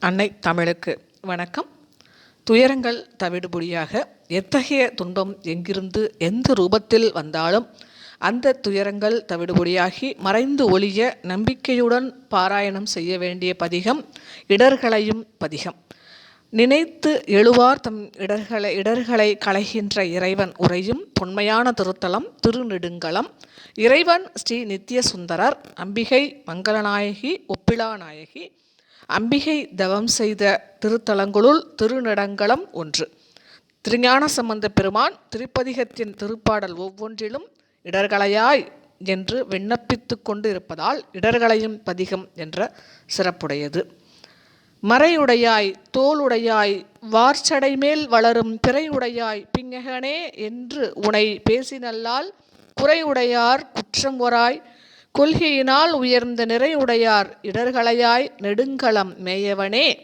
அன்னை தமிழுக்கு வணக்கம். துயரங்கள் தவிடுபொடியாக எத்தகைய துன்பம் எங்கிருந்து எந்த ரூபத்தில் வந்தாலும் அந்த துயரங்கள் தவிடுபொடியாகி மறைந்து ஒளிய நம்பிக்கையுடன் பாராயணம் செய்ய வேண்டிய பதிகம் இடர்களையும் பதிகம். நினைத்து எழுவார் தம் இடர்களை இடர்களை களைகின்ற இறைவன் உரையும் பொன்மையான திருத்தலம் திருநெடுங்கலம் இறைவன் ஸ்ரீ நித்ய சுந்தரர் அம்பிகை மங்களநாயகி ஒப்பிலாநாயகி அம்பிகை தவம் செய்த திருத்தலங்களுள் திருநடங்களம் ஒன்று. திருஞான சம்பந்த பெருமான் திருப்பதிகத்தின் திருப்பாடல் ஒவ்வொன்றிலும் இடர்களையாய் என்று விண்ணப்பித்து கொண்டு இருப்பதால் இடர்களையும் பதிகம் என்ற சிறப்புடையது. மறையுடையாய் தோளுடையாய் வார்ச்சடை மேல் வளரும் பிறையுடையாய் பிங்ககனே என்று உனை பேசினல்லால் குறையுடையார் குற்றம் ஒராய் கொள்கையினால் உயர்ந்த நிறையுடையார் இடர்களையாய் நெடுங்களம் மேயவனே.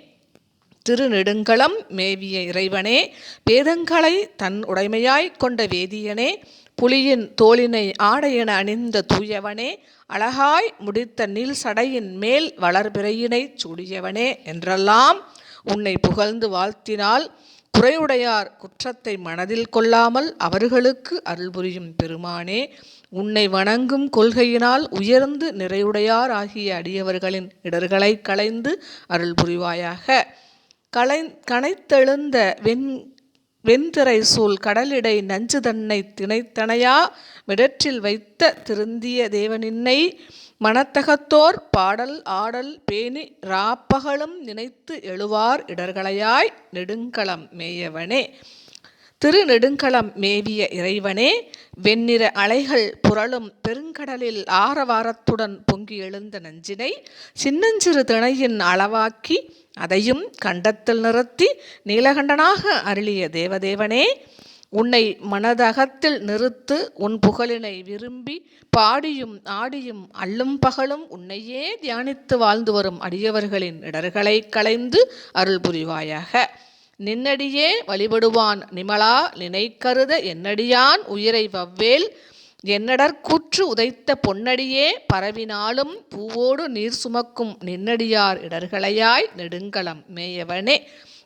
திருநெடுங்களம் மேவிய இறைவனே. வேதங்களை தன் உடைமையாய் கொண்ட வேதியனே. புலியின் தோளினை ஆடையென அணிந்த தூயவனே. அழகாய் முடித்த நீல் சடையின் மேல் வளர்பிறையினைச் சூடியவனே என்றெல்லாம் உன்னை புகழ்ந்து வாழ்த்தினால் குறையுடையார் குற்றத்தை மனதில் கொள்ளாமல் அவர்களுக்கு அருள் புரியும் பெருமானே. உன்னை வணங்கும் கொள்கையினால் உயர்ந்து நிறையுடையார் ஆகிய அடியவர்களின் இடர்களை களைந்து அருள் புரிவாயாக. கலை கனைத்தெழுந்த வெண் வெண்திரை சூழ் கடலிடை நஞ்சு தன்னை திணைத்தனையா? மிடற்றில் வைத்த திருந்திய தேவனின்னை மனத்தகத்தோர் பாடல் ஆடல் பேணி ராப்பகலும் நினைத்து எழுவார் இடர்களையாய் நெடுங்களம் மேயவனே. திருநெடுங்களம் மேவிய இறைவனே வெண்ணிற அலைகள் புரளும் பெருங்கடலில் ஆரவாரத்துடன் பொங்கி எழுந்த நஞ்சினை சின்னஞ்சிறு திணையின் அளவாக்கி அதையும் கண்டத்தில் நிறுத்தி நீலகண்டனாக அருளிய தேவதேவனே உன்னை மனதகத்தில் நிறுத்து உன் புகழினை விரும்பி பாடியும் ஆடியும் அல்லும் பகலும் உன்னையே தியானித்து வாழ்ந்து வரும் அடியவர்களின் இடர்களை களைந்து அருள் புரிவாயாக. நின்னடியே வழிபடுவான் நிமலா நினைக்கருத என்னடியான் உயிரை வவ்வேல். என்னடற்கூற்று உதைத்த பொன்னடியே பரவினாலும் பூவோடு நீர் சுமக்கும் நின்னடியார் இடர்களையாய் நெடுங்களம் மேயவனே.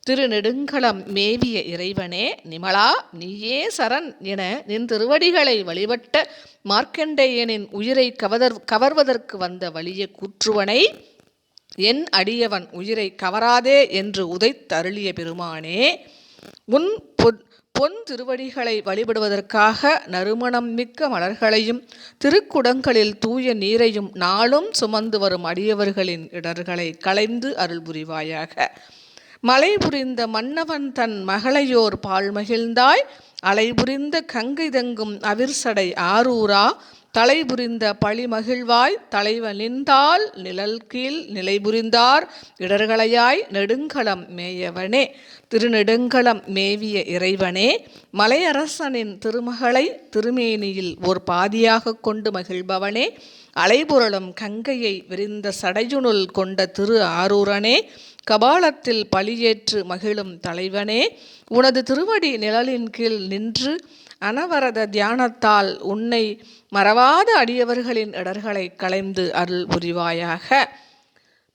திரு நெடுங்கலம் மேவிய இறைவனே நிமலா நீயே சரண் என நின் திருவடிகளை வழிபட்ட மார்க்கண்டேயனின் உயிரை கவதர் கவர்வதற்கு வந்த வழிய கூற்றுவனை என் அடியவன் உயிரை கவராதே என்று உதைத்தருளிய பெருமானே உன் பொன் பொன் திருவடிகளை வழிபடுவதற்காக நறுமணம் மிக்க மலர்களையும் திருக்குடங்களில் தூய நீரையும் நாளும் சுமந்து வரும் அடியவர்களின் இடர்களை களைந்து அருள் புரிவாயாக மலை புரிந்த மன்னவன் தன் மகளையோர் பால் மகிழ்ந்தாய் அலை புரிந்த கங்கை தங்கும் அவிர்சடை ஆரூரா தலை புரிந்த பழி மகிழ்வாய் தலைவனிந்தால் நிழல் கீழ் நிலை புரிந்தார் இடர்களையாய் நெடுங்களம் மேயவனே. திருநெடுங்களம் மேவிய இறைவனே மலையரசனின் திருமகளை திருமேனியில் ஓர் பாதியாக கொண்டு மகிழ்பவனே. அலைபுரளும் கங்கையை விரிந்த சடையுனுள் கொண்ட திரு ஆரூரனே கபாலத்தில் பழியேற்று மகிழும் தலைவனே. உனது திருவடி நிழலின் கீழ் நின்று அனவரத தியானத்தால் உன்னை மறவாத அடியவர்களின் இடர்களை களைந்து அருள் புரிவாயாக.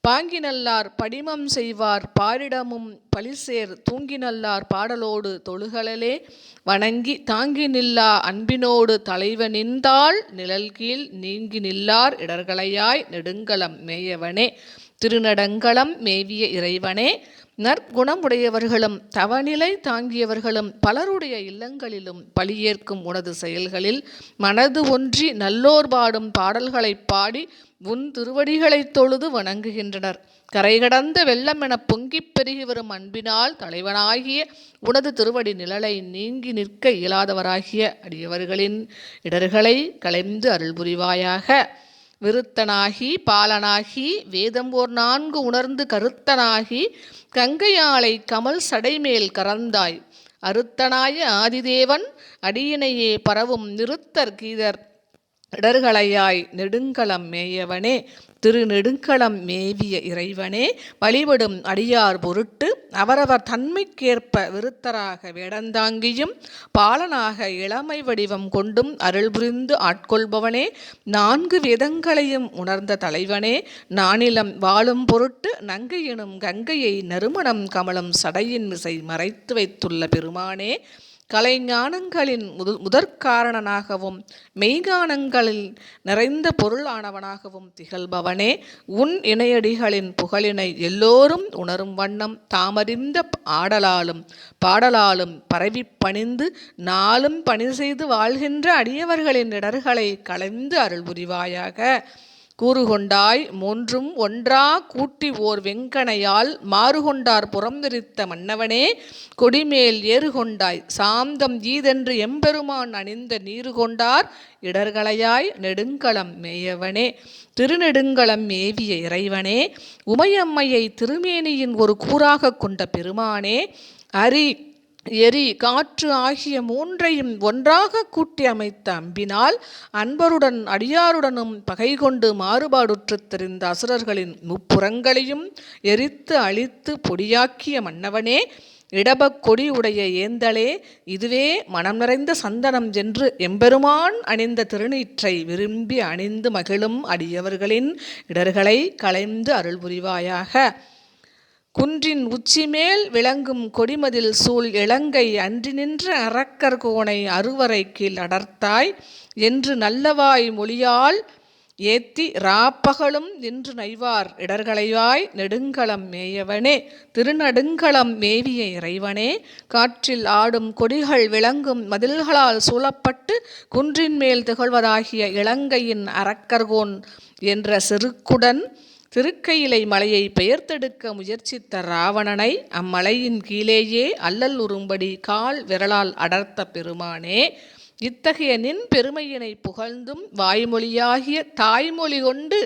பாங்கினல்லார் படிமம் செய்வார் பாரிடமும் பலிசேர் தூங்கினல்லார் பாடலோடு தொழுகலலே. வணங்கி தாங்கி நில்லா அன்பினோடு தலைவனின்தாள் நிழல் கீழ் நீங்கி நில்லார் இடர்களையாய் நெடுங்களம் மேயவனே. திருநடங்களம் மேவிய இறைவனே. நற்குணமுடையவர்களும் தவநிலை தாங்கியவர்களும் பலருடைய இல்லங்களிலும் பழியேற்கும் உனது செயல்களில் மனது ஒன்றி நல்லோர் பாடும் பாடல்களைப் பாடி உன் திருவடிகளைத் தொழுது வணங்குகின்றனர். கரை கடந்த வெள்ளம் என பொங்கிப் பெருகி வரும் அன்பினால் தலைவனாகிய உனது திருவடி நிழலை நீங்கி நிற்க இயலாதவராகிய அடியவர்களின் இடர்களை களைந்து அருள் புரிவாயாக விருத்தனாகி பாலனாகி வேதம்போர் நான்கு உணர்ந்து கருத்தனாகி கங்கையாளை கமல் சடைமேல் கறந்தாய். அருத்தனாய ஆதிதேவன் அடியினையே பரவும் நிறுத்தர் கீதர். இடர்களையாய் நெடுங்களம் மேயவனே திரு நெடுங்களம் மேவிய இறைவனே வழிபடும் அடியார் பொருட்டு அவரவர் தன்மைக்கேற்ப விருத்தராக வேடந்தாங்கியும் பாலனாக இளமை வடிவம் கொண்டும் அருள் புரிந்து ஆட்கொள்பவனே நான்கு விதங்களையும் உணர்ந்த தலைவனே நானிலம் வாழும் பொருட்டு நங்கை எனும் கங்கையை நறுமணம் கமலம் சடையின் மிசை மறைத்து வைத்துள்ள பெருமானே கலைஞானங்களின் முது முதற்காரணனாகவும் மெய்ஞானங்களில் நிறைந்த பொருளானவனாகவும் திகழ்பவனே. உன் இணையடிகளின் புகழினை எல்லோரும் உணரும் வண்ணம் தாமறிந்த ஆடலாலும் பாடலாலும் பரவி பணிந்து நாளும் பணி செய்து வாழ்கின்ற அடியவர்களின் இடர்களை களைந்து அருள் புரிவாயாக கூறுகொண்டாய் மூன்றும் ஒன்றா கூட்டி ஓர் வெங்கனையால் மாறுகொண்டார் புறம் மன்னவனே கொடிமேல் ஏறுகொண்டாய் சாந்தம் ஈதென்று எம்பெருமான் அணிந்த நீரு கொண்டார் இடர்களையாய் நெடுங்களம் மேயவனே திருநெடுங்களம் மேவிய இறைவனே உமையம்மையை திருமேனியின் ஒரு கூறாக கொண்ட பெருமானே அரி எரி காற்று ஆகிய மூன்றையும் ஒன்றாக கூட்டி அமைத்த அம்பினால் அன்பருடன் அடியாருடனும் பகை கொண்டு மாறுபாடுற்று தெரிந்த அசுரர்களின் முப்புறங்களையும் எரித்து அழித்து பொடியாக்கிய மன்னவனே இடபக் கொடி உடைய ஏந்தலே இதுவே மனம் நிறைந்த சந்தனம் என்று எம்பெருமான் அணிந்த திருநீற்றை விரும்பி அணிந்து மகிழும் அடியவர்களின் இடர்களை களைந்து அருள் புரிவாயாக குன்றின் உச்சிமேல் விளங்கும் கொடிமதில் சூழ் இளங்கை அன்றி நின்ற அரக்கர் கோணை அறுவரை கீழ் அடர்த்தாய் என்று நல்லவாய் மொழியால் ஏத்தி ராப்பகலும் நின்று நைவார் இடர்களைவாய் நெடுங்களம் மேயவனே திருநடுங்களம் மேவிய இறைவனே காற்றில் ஆடும் கொடிகள் விளங்கும் மதில்களால் சூழப்பட்டு குன்றின் மேல் திகழ்வதாகிய இலங்கையின் அரக்கர்கோன் என்ற செருக்குடன் திருக்கையிலை மலையை பெயர்த்தெடுக்க முயற்சித்த ராவணனை அம்மலையின் கீழேயே அல்லல் உறும்படி கால் விரலால் அடர்த்த பெருமானே இத்தகைய நின் பெருமையினை புகழ்ந்தும் வாய்மொழியாகிய தாய்மொழி கொண்டு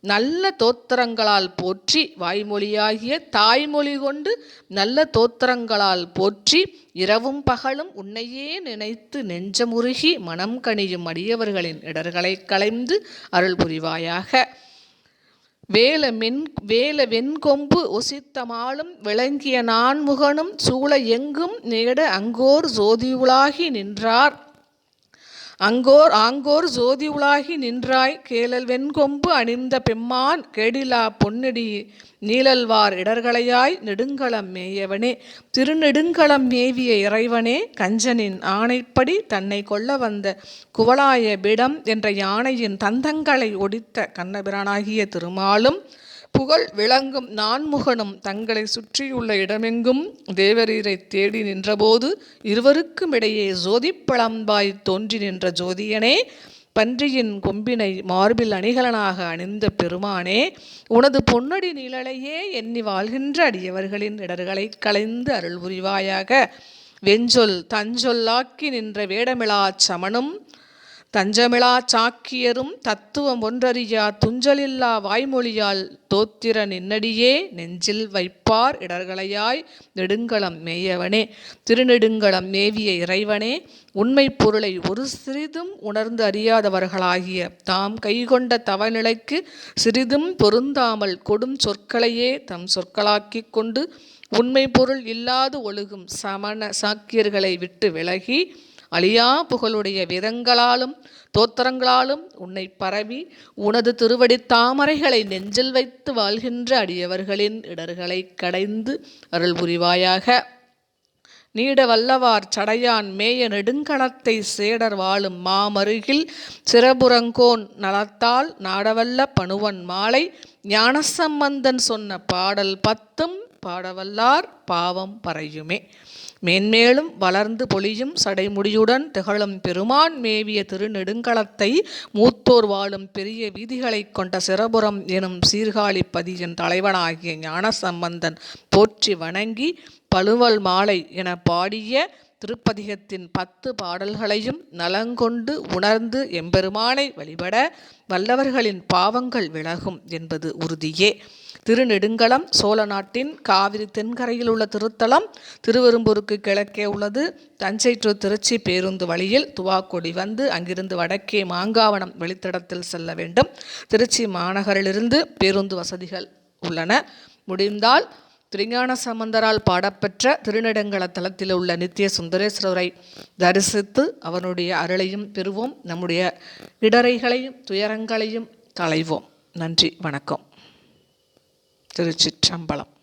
நல்ல தோத்திரங்களால் போற்றி வாய்மொழியாகிய தாய்மொழி கொண்டு நல்ல தோத்திரங்களால் போற்றி இரவும் பகலும் உன்னையே நினைத்து நெஞ்சமுருகி மனம் கனியும் அடியவர்களின் இடர்களை களைந்து அருள் புரிவாயாக. வேல மென் வேல வெண்கொம்பு ஒசித்தமாலும் விளங்கிய நான்முகனும் சூழ எங்கும் நேட அங்கோர் ஜோதியுளாகி நின்றார். அங்கோர் ஆங்கோர் ஜோதி உலாகி நின்றாய். கேளல் வெண்கொம்பு அணிந்த பெம்மான் கேடிலா பொன்னடி நீழல்வார் இடர்களையாய் நெடுங்களம் மேயவனே. திருநெடுங்களம் மேவிய இறைவனே கஞ்சனின் ஆணைப்படி தன்னை கொள்ள வந்த குவலாய பிடம் என்ற யானையின் தந்தங்களை ஒடித்த கண்ணபிரானாகிய திருமாலும் புகழ் விளங்கும் நான்முகனும் தங்களை சுற்றியுள்ள இடமெங்கும் தேவரீரை தேடி நின்றபோது இருவருக்கும் இடையே ஜோதிப்பழம்பாய் தோன்றி நின்ற ஜோதியனே பன்றியின் கொம்பினை மார்பில் அணிகலனாக அணிந்த பெருமானே உனது பொன்னடி நிழலையே எண்ணி வாழ்கின்ற அடியவர்களின் இடர்களை களைந்து அருள் புரிவாயாக. வெஞ்சொல் தஞ்சொல்லாக்கி நின்ற வேடமிழா சமனும் தஞ்சமிழா சாக்கியரும் தத்துவம் ஒன்றறியா துஞ்சலில்லா வாய்மொழியால் தோத்திர நின்னடியே நெஞ்சில் வைப்பார் இடர்களையாய் நெடுங்களம் மேயவனே. திருநெடுங்களம் மேவிய இறைவனே உண்மை பொருளை ஒரு சிறிதும் உணர்ந்து அறியாதவர்களாகிய தாம் கைகொண்ட தவநிலைக்கு சிறிதும் பொருந்தாமல் கொடும் சொற்களையே தம் சொற்களாக்கிக் கொண்டு உண்மை பொருள் இல்லாது ஒழுகும் சமண சாக்கியர்களை விட்டு விலகி அழியா புகழுடைய விதங்களாலும் தோத்திரங்களாலும் உன்னை பரவி உனது திருவடி தாமரைகளை நெஞ்சில் வைத்து வாழ்கின்ற அடியவர்களின் இடர்களை கடைந்து அருள் புரிவாயாக. நீட வல்லவார் சடையான் மேய நெடுங்கணத்தை சேடர் வாழும் மாமருகில் சிறபுரங்கோன் நலத்தால் நாடவல்ல பணுவன் மாலை ஞானசம்பந்தன் சொன்ன பாடல் பத்தும் பாடவல்லார் பாவம் பறையுமே. மேன்மேலும் வளர்ந்து பொழியும் சடைமுடியுடன் திகழும் பெருமான் மேவிய திருநெடுங்களத்தை மூத்தோர் வாழும் பெரிய வீதிகளைக் கொண்ட சிறபுரம் எனும் சீர்காழி பதியின் தலைவனாகிய ஞானசம்பந்தன் போற்றி வணங்கி பழுவல் மாலை என பாடிய திருப்பதிகத்தின் பத்து பாடல்களையும் நலங்கொண்டு உணர்ந்து எம்பெருமானை வழிபட வல்லவர்களின் பாவங்கள் விலகும் என்பது உறுதியே. திருநெடுங்கலம் சோழ நாட்டின் காவிரி தென்கரையில் உள்ள திருத்தலம் திருவெரும்பூருக்கு கிழக்கே உள்ளது. தஞ்சை டு திருச்சி பேருந்து வழியில் துவாக்கொடி வந்து அங்கிருந்து வடக்கே மாங்காவனம் வெளித்தடத்தில் செல்ல வேண்டும். திருச்சி மாநகரிலிருந்து பேருந்து வசதிகள் உள்ளன. முடிந்தால் திருஞான சம்பந்தரால் பாடப்பெற்ற திருநெடுங்கள தலத்தில் உள்ள நித்திய சுந்தரேஸ்வரரை தரிசித்து அவனுடைய அருளையும் பெறுவோம். நம்முடைய இடரைகளையும் துயரங்களையும் களைவோம். நன்றி வணக்கம். திருச்சிற்றம்பலம்.